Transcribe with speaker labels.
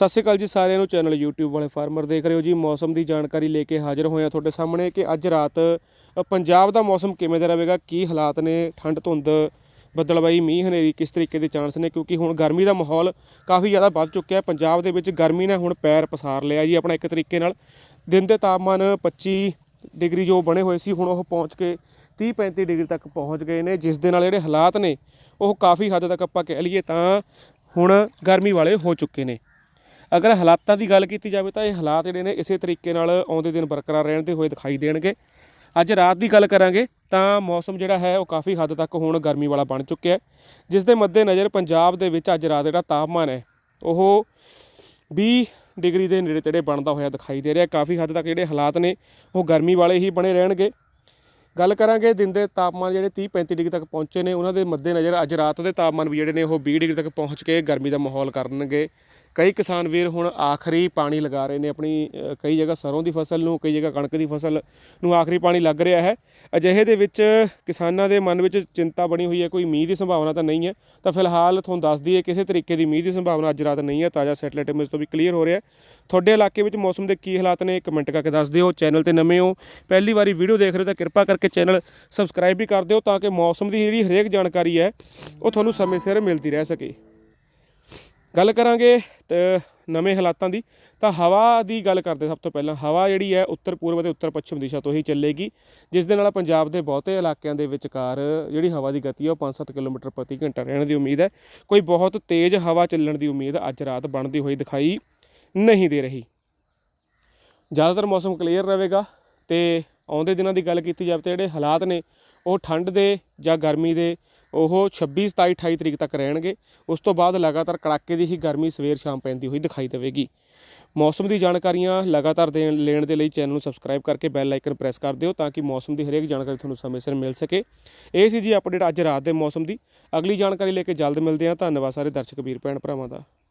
Speaker 1: ਸਤਿ ਸ਼੍ਰੀ ਅਕਾਲ ਜੀ ਸਾਰਿਆਂ ਨੂੰ, ਚੈਨਲ YouTube ਵਾਲੇ ਫਾਰਮਰ ਦੇਖ ਰਹੇ ਹੋ ਜੀ। ਮੌਸਮ ਦੀ ਜਾਣਕਾਰੀ ਲੈ ਕੇ ਹਾਜ਼ਰ ਹੋਏ ਹਾਂ ਤੁਹਾਡੇ ਸਾਹਮਣੇ ਕਿ ਅੱਜ ਰਾਤ ਪੰਜਾਬ ਦਾ ਮੌਸਮ ਕਿਵੇਂ ਦਾ ਰਹੇਗਾ, ਕੀ ਹਾਲਾਤ ਨੇ, ਠੰਡ, ਧੁੰਦ ਬੱਦਲਬਾਈ ਮੀਂਹ, ਹਨੇਰੀ ਕਿਸ ਤਰੀਕੇ ਦੇ ਚਾਂਸ ਨੇ? ਕਿਉਂਕਿ ਹੁਣ ਗਰਮੀ ਦਾ ਮਾਹੌਲ ਕਾਫੀ ਜ਼ਿਆਦਾ ਵੱਧ ਚੁੱਕਿਆ ਹੈ। ਪੰਜਾਬ ਦੇ ਵਿੱਚ ਗਰਮੀ ਨੇ ਹੁਣ ਪੈਰ ਪਸਾਰ ਲਿਆ ਜੀ ਆਪਣਾ ਇੱਕ ਤਰੀਕੇ ਨਾਲ। ਦਿਨ ਦੇ ਤਾਪਮਾਨ 25 ਡਿਗਰੀ ਜੋ ਬਣੇ ਹੋਏ ਸੀ, ਹੁਣ ਉਹ ਪਹੁੰਚ ਕੇ 30 35 ਡਿਗਰੀ ਤੱਕ ਪਹੁੰਚ ਗਏ ਨੇ। ਜਿਸ ਦੇ ਨਾਲ ਜਿਹੜੇ ਹਾਲਾਤ ਨੇ, ਉਹ ਕਾਫੀ ਹੱਦ ਤੱਕ ਆਪਾਂ ਕਹਿ ਲਈਏ ਤਾਂ ਹੁਣ ਗਰਮੀ ਵਾਲੇ ਹੋ ਚੁੱਕੇ ਨੇ। ਅਗਰ ਹਾਲਾਤਾਂ ਦੀ ਗੱਲ ਕੀਤੀ ਜਾਵੇ ਤਾਂ ਇਹ ਹਾਲਾਤ ਜਿਹੜੇ ਨੇ ਇਸੇ ਤਰੀਕੇ ਨਾਲ ਆਉਂਦੇ ਦਿਨ ਬਰਕਰਾਰ ਰਹਿਣਦੇ ਹੋਏ ਦਿਖਾਈ ਦੇਣਗੇ। ਅੱਜ ਰਾਤ ਦੀ ਗੱਲ ਕਰਾਂਗੇ ਤਾਂ ਮੌਸਮ ਜਿਹੜਾ ਹੈ ਉਹ ਕਾਫੀ ਹੱਦ ਤੱਕ ਹੁਣ ਗਰਮੀ ਵਾਲਾ ਬਣ ਚੁੱਕਿਆ ਹੈ। ਜਿਸ ਦੇ ਮੱਦੇ ਨਜ਼ਰ ਪੰਜਾਬ ਦੇ ਵਿੱਚ ਅੱਜ ਰਾਤ ਜਿਹੜਾ ਤਾਪਮਾਨ ਹੈ, ਉਹ 20 ਡਿਗਰੀ ਦੇ ਨੇੜੇ ਤੇੜੇ ਬਣਦਾ ਹੋਇਆ ਦਿਖਾਈ ਦੇ ਰਿਹਾ ਕਾਫੀ ਹੱਦ ਤੱਕ ਜਿਹੜੇ ਹਾਲਾਤ ਨੇ, ਉਹ ਗਰਮੀ ਵਾਲੇ ਹੀ ਬਣੇ ਰਹਿਣਗੇ। ਗੱਲ ਕਰਾਂਗੇ ਦਿਨ ਦੇ ਤਾਪਮਾਨ ਜਿਹੜੇ 30 35 ਡਿਗਰੀ ਤੱਕ ਪਹੁੰਚੇ ਨੇ, ਉਹਨਾਂ ਦੇ ਮੱਦੇ ਨਜ਼ਰ ਅੱਜ ਰਾਤ ਦੇ ਤਾਪਮਾਨ ਵੀ ਜਿਹੜੇ ਨੇ, ਉਹ 20 ਡਿਗਰੀ ਤੱਕ ਪਹੁੰਚ ਕੇ ਗਰਮੀ ਦਾ ਮਾਹੌਲ ਕਰਨਗੇ। ਕਈ ਕਿਸਾਨ ਵੀਰ ਹੁਣ ਆਖਰੀ ਪਾਣੀ ਲਗਾ ਰਹੇ ਨੇ ਆਪਣੀ ਕਈ ਜਗ੍ਹਾ ਸਰੋਂ ਦੀ ਫਸਲ ਨੂੰ, ਕਈ ਜਗ੍ਹਾ ਕਣਕ ਦੀ ਫਸਲ ਨੂੰ ਆਖਰੀ ਪਾਣੀ ਲੱਗ ਰਿਹਾ ਹੈ। ਅਜਿਹੇ ਦੇ ਵਿੱਚ ਕਿਸਾਨਾਂ ਦੇ ਮਨ ਵਿੱਚ ਚਿੰਤਾ ਬਣੀ ਹੋਈ ਹੈ, ਕੋਈ ਮੀਂਹ ਦੀ ਸੰਭਾਵਨਾ ਤਾਂ ਨਹੀਂ ਹੈ। ਤਾਂ ਫਿਲਹਾਲ ਤੁਹਾਨੂੰ ਦੱਸ ਦਈਏ ਕਿਸੇ ਤਰੀਕੇ ਦੀ ਮੀਂਹ ਦੀ ਸੰਭਾਵਨਾ ਅੱਜ ਰਾਤ ਨਹੀਂ ਹੈ, ਤਾਜ਼ਾ ਸੈਟੇਲਾਈਟ ਇਮੇਜ ਤੋਂ ਵੀ ਕਲੀਅਰ ਹੋ ਰਿਹਾ ਤੁਹਾਡੇ ਇਲਾਕੇ ਵਿੱਚ ਮੌਸਮ ਦੇ ਕੀ ਹਾਲਾਤ ਨੇ ਕਮੈਂਟ ਕਰਕੇ ਦੱਸ ਦਿਓ। ਚੈਨਲ ਤੇ ਨਵੇਂ ਹੋ, ਪਹਿਲੀ ਵਾਰੀ ਵੀਡੀਓ ਦੇਖ ਰਹੇ ਹੋ ਤਾਂ ਕਿਰਪਾ ਕਰਕੇ ਚੈਨਲ ਸਬਸਕ੍ਰਾਈਬ ਵੀ ਕਰ ਦਿਓ ਤਾਂ ਕਿ ਮੌਸਮ ਦੀ ਜਿਹੜੀ ਹਰੇਕ ਜਾਣਕਾਰੀ ਹੈ, ਉਹ ਤੁਹਾਨੂੰ ਸਮੇਂ ਸਿਰ ਮਿਲਦੀ ਰਹਿ ਸਕੇ। ਗੱਲ ਕਰਾਂਗੇ ਤੇ ਨਵੇਂ ਹਾਲਾਤਾਂ ਦੀ। ਤਾਂ ਹਵਾ ਦੀ ਗੱਲ ਕਰਦੇ ਸਭ ਤੋਂ ਪਹਿਲਾਂ। ਹਵਾ ਜਿਹੜੀ ਹੈ ਉੱਤਰ ਪੂਰਬ ਅਤੇ ਉੱਤਰ ਪੱਛਮ ਦਿਸ਼ਾ ਤੋਂ ਹੀ ਚੱਲੇਗੀ, ਜਿਸ ਦੇ ਨਾਲ ਪੰਜਾਬ ਦੇ ਬਹੁਤੇ ਇਲਾਕਿਆਂ ਦੇ ਵਿਚਕਾਰ ਜਿਹੜੀ ਹਵਾ ਦੀ ਗਤੀ ਹੈ ਉਹ 5-7 ਕਿਲੋਮੀਟਰ ਪ੍ਰਤੀ ਘੰਟਾ ਰਹਿਣ ਦੀ ਉਮੀਦ ਹੈ। ਕੋਈ ਬਹੁਤ ਤੇਜ਼ ਹਵਾ ਚੱਲਣ ਦੀ ਉਮੀਦ ਅੱਜ ਰਾਤ ਬਣਦੀ ਹੋਈ ਦਿਖਾਈ ਨਹੀਂ ਦੇ ਰਹੀ। ਜ਼ਿਆਦਾਤਰ ਮੌਸਮ ਕਲੀਅਰ ਰਹੇਗਾ ਤੇ ਆਉਂਦੇ ਦਿਨਾਂ ਦੀ ਗੱਲ ਕੀਤੀ ਜਾਵੇ ਤਾਂ ਜਿਹੜੇ ਹਾਲਾਤ ਨੇ, ਉਹ ਠੰਡ ਦੇ ਜਾਂ ਗਰਮੀ ਦੇ ਉਹ 26 27 28 ਤਰੀਕ ਤੱਕ ਰਹਿਣਗੇ। ਉਸ ਤੋਂ ਬਾਅਦ ਲਗਾਤਾਰ ਕੜਾਕੇ ਦੀ ਹੀ ਗਰਮੀ ਸਵੇਰ ਸ਼ਾਮ ਪੈਂਦੀ ਹੋਈ ਦਿਖਾਈ ਦੇਵੇਗੀ। ਮੌਸਮ ਦੀ ਜਾਣਕਾਰੀਆਂ ਲਗਾਤਾਰ ਦੇਣ, ਲੈਣ ਦੇ ਲਈ ਚੈਨਲ ਨੂੰ ਸਬਸਕ੍ਰਾਈਬ ਕਰਕੇ ਬੈਲ ਆਈਕਨ ਪ੍ਰੈਸ ਕਰ ਦਿਓ ਤਾਂ ਕਿ ਮੌਸਮ ਦੀ ਹਰੇਕ ਜਾਣਕਾਰੀ ਤੁਹਾਨੂੰ ਸਮੇਂ ਸਿਰ ਮਿਲ ਸਕੇ। ਇਹ ਸੀ ਜੀ ਅਪਡੇਟ ਅੱਜ ਰਾਤ ਦੇ ਮੌਸਮ ਦੀ। ਅਗਲੀ ਜਾਣਕਾਰੀ ਲੈ ਕੇ ਜਲਦ ਮਿਲਦੇ ਹਾਂ। ਧੰਨਵਾਦ ਸਾਰੇ ਦਰਸ਼ਕ, ਵੀਰ, ਭੈਣ, ਭਰਾਵਾਂ ਦਾ।